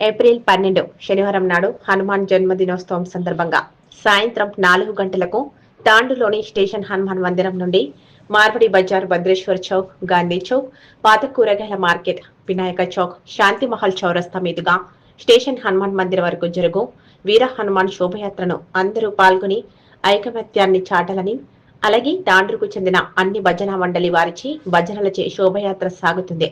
April పన్నెండు శనివారం నాడు హనుమాన్ జన్మదినోత్సవం సందర్భంగా సాయంత్రం నాలుగు గంటలకు తాండులోని స్టేషన్ హనుమాన్ మందిరం నుండి మార్బడి బజార్ భద్రేశ్వర్ చౌక్ గాంధీ చౌక్ పాత కూరగాయల మార్కెట్ వినాయక చౌక్ శాంతి మహల్ చౌరస్తా మీదుగా స్టేషన్ హనుమాన్ మందిర్ వరకు జరుగు వీర హనుమాన్ శోభయాత్రను అందరూ పాల్గొని ఐకమత్యాన్ని చాటాలని అలాగే తాండ్రుకు చెందిన అన్ని భజన మండలి వారిచి భజనలచే శోభయాత్ర సాగుతుంది.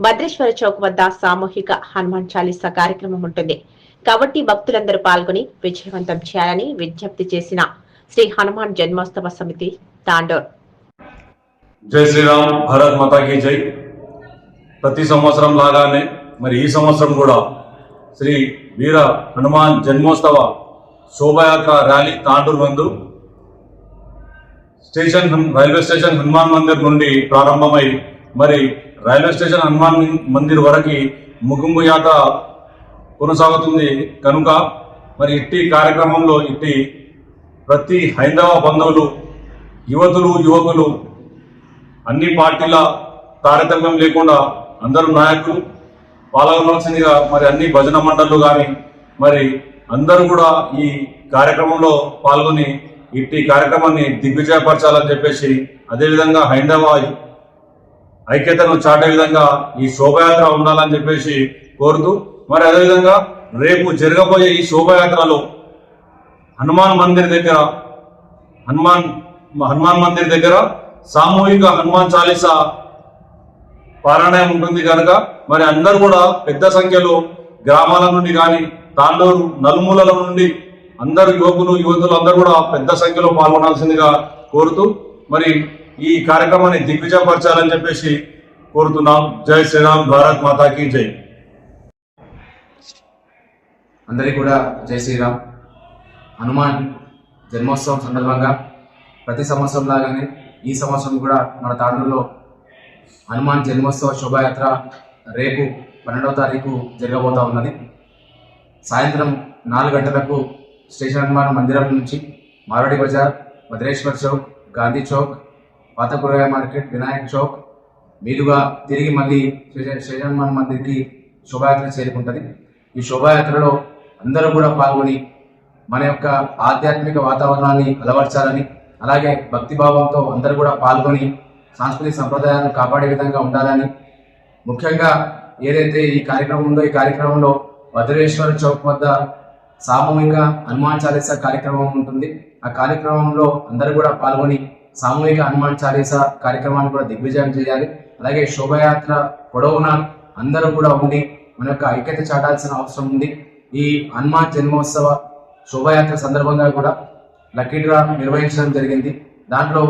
భద్రేశ్వర చౌక్ వద్ద సామూహిక హనుమాన్ చాలీసా కార్యక్రమం ఉంటుంది. కాబట్టి భక్తులందరూ పాల్గొని విజయవంతం చేయాలని విజ్ఞప్తి చేసిన శ్రీ హనుమాన్ జన్మోత్సవ సమితి తాండోర్. జై శ్రీరామ్ భారత్ మాతాకి జై. ప్రతి సంవత్సరం లాగానే మరి ఈ సంవత్సరం కూడా శ్రీ వీర హనుమాన్ జన్మోత్సవ శోభయాత్ర ర్యాలీ తాండూర్ నందు station railway station Hanuman Mandir నుండి ప్రారంభమై మరి రైల్వే స్టేషన్ హనుమాన్ మందిర్ వరకు ముగింపు యాత్ర కొనసాగుతుంది. కనుక మరి ఇట్టి కార్యక్రమంలో ఇట్టి ప్రతి హైందవ బంధువులు యువతులు యువకులు అన్ని పార్టీల తారతమ్యం లేకుండా అందరూ నాయకులు పాల్గొనవలసిందిగా మరి అన్ని భజన మండళ్ళు కానీ మరి అందరూ కూడా ఈ కార్యక్రమంలో పాల్గొని ఇట్టి కార్యక్రమాన్ని దిగ్విజయపరచాలని చెప్పేసి అదేవిధంగా హైందవ ఐక్యతను చాటే విధంగా ఈ శోభయాత్ర ఉండాలని చెప్పేసి కోరుతూ మరి అదేవిధంగా రేపు జరగబోయే ఈ శోభయాత్రలో హనుమాన్ మందిర్ దగ్గర హనుమాన్ హనుమాన్ మందిర్ దగ్గర సామూహిక హనుమాన్ చాలీసా పారాయణం ఉంటుంది కనుక మరి అందరూ కూడా పెద్ద సంఖ్యలో గ్రామాల నుండి కానీ తాండూరు నలుమూలల నుండి అందరు యువకులు యువతులు అందరూ కూడా పెద్ద సంఖ్యలో పాల్గొనాల్సిందిగా కోరుతూ మరి ఈ కార్యక్రమాన్ని దిగ్విజయపరచాలని చెప్పేసి కోరుతున్నాం. జై శ్రీరామ్ భారత్ మాతాకి జై. అందరికీ కూడా జై శ్రీరామ్. హనుమాన్ జన్మోత్సవం సందర్భంగా ప్రతి సంవత్సరం లాగానే ఈ సంవత్సరం కూడా మన తాండూరులో హనుమాన్ జన్మోత్సవ శోభాయాత్ర రేపు పన్నెండవ తారీఖు జరగబోతా ఉన్నది. సాయంత్రం నాలుగు గంటలకు స్టేషన్ హనుమాన్ మందిరం నుంచి మారడి బజార్ భద్రేశ్వర్ చౌక్ గాంధీ చౌక్ పాత కూరగాయ మార్కెట్ వినాయక్ చౌక్. మీదుగా తిరిగి మళ్ళీ స్టేషన్ స్టేషన్ మందిర్కి శోభాయాత్ర చేరుకుంటుంది. ఈ శోభాయాత్రలో అందరూ కూడా పాల్గొని మన యొక్క ఆధ్యాత్మిక వాతావరణాన్ని అలవర్చాలని అలాగే భక్తిభావంతో అందరూ కూడా పాల్గొని సాంస్కృతిక సంప్రదాయాలను కాపాడే విధంగా ఉండాలని. ముఖ్యంగా ఏదైతే ఈ కార్యక్రమం ఉందో ఈ కార్యక్రమంలో భద్రేశ్వర చౌక్ వద్ద సామూహిక హనుమాన్ చాలీసా కార్యక్రమం ఉంటుంది. ఆ కార్యక్రమంలో అందరూ కూడా పాల్గొని సామూహిక హనుమాన్ చాలీసా కార్యక్రమాన్ని కూడా దిగ్విజయం చేయాలి. అలాగే శోభయాత్ర పొడవునా అందరూ కూడా ఉండి మన యొక్క ఐక్యత చాటాల్సిన అవసరం ఉంది. ఈ హనుమాన్ జన్మోత్సవ శోభయాత్ర సందర్భంగా కూడా లక్కీ డ్రా నిర్వహించడం జరిగింది. దాంట్లో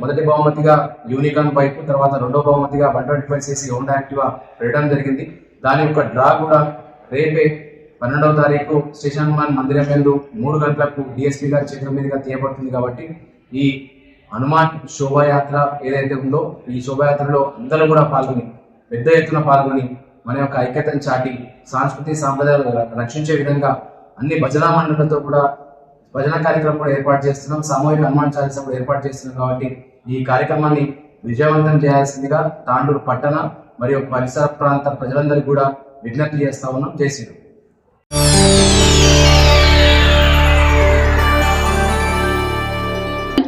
మొదటి బహుమతిగా యూనికాన్ బైక్ తర్వాత రెండో బహుమతిగా one twenty five CC Honda Activa పెట్టడం జరిగింది. దాని యొక్క డ్రా కూడా రేపే పన్నెండవ తారీఖు స్టేషన్ హనుమాన్ మందిరం ముందు మూడు గంటలకు డిఎస్పీ గారి చేతుల మీదుగా తీయబడుతుంది కాబట్టి ఈ హనుమాన్ శోభాయాత్ర ఏదైతే ఉందో ఈ శోభాయాత్రలో అందరూ కూడా పాల్గొని పెద్ద ఎత్తున పాల్గొని మన యొక్క ఐక్యతను చాటి సాంస్కృతిక సాంప్రదాయాలు రక్షించే విధంగా అన్ని భజనా మండలతో కూడా భజన కార్యక్రమం కూడా ఏర్పాటు చేస్తున్నాం. సామూహిక హనుమాన్ చాలీస కూడా ఏర్పాటు చేస్తున్నాం కాబట్టి ఈ కార్యక్రమాన్ని విజయవంతం చేయాల్సిందిగా తాండూరు పట్టణ మరియు పరిసర ప్రాంత ప్రజలందరికీ కూడా విజ్ఞప్తి చేస్తా ఉన్నాం. జై